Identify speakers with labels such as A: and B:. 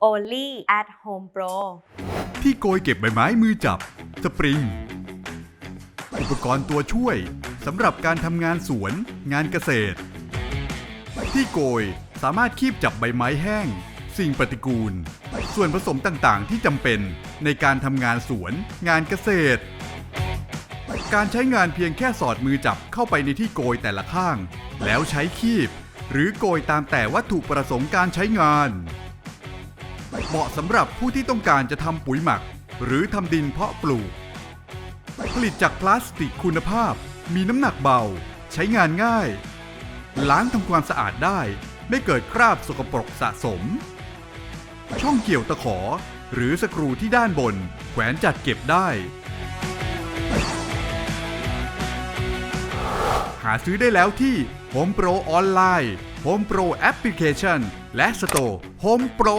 A: only at Home Pro
B: ที่โกยเก็บใบไม้มือจับ สปริง อุปกรณ์ตัวช่วยสำหรับการทำงานสวน งานเกษตร ที่โกยสามารถคีบจับใบไม้แห้ง สิ่งปฏิกูล ส่วนผสมต่างๆ ที่จำเป็นในการทำงานสวน งานเกษตร การใช้งานเพียงแค่สอดมือจับเข้าไปในที่โกยแต่ละข้าง แล้วใช้คีบ หรือโกยตามแต่วัตถุประสงค์การใช้งาน เหมาะสำหรับผู้ที่ต้องการจะทำปุ๋ยหมัก หรือทำดินเพาะปลูก ผลิตจากพลาสติกคุณภาพ มีน้ำหนักเบา ใช้งานง่าย ล้างทำความสะอาดได้ ไม่เกิดคราบสกปรกสะสม ช่องเกี่ยวตะขอ หรือสกรูที่ด้านบน แขวนจัดเก็บได้ หาซื้อได้แล้วที่ Home Pro ออนไลน์ Home Pro Application และ Store Home Pro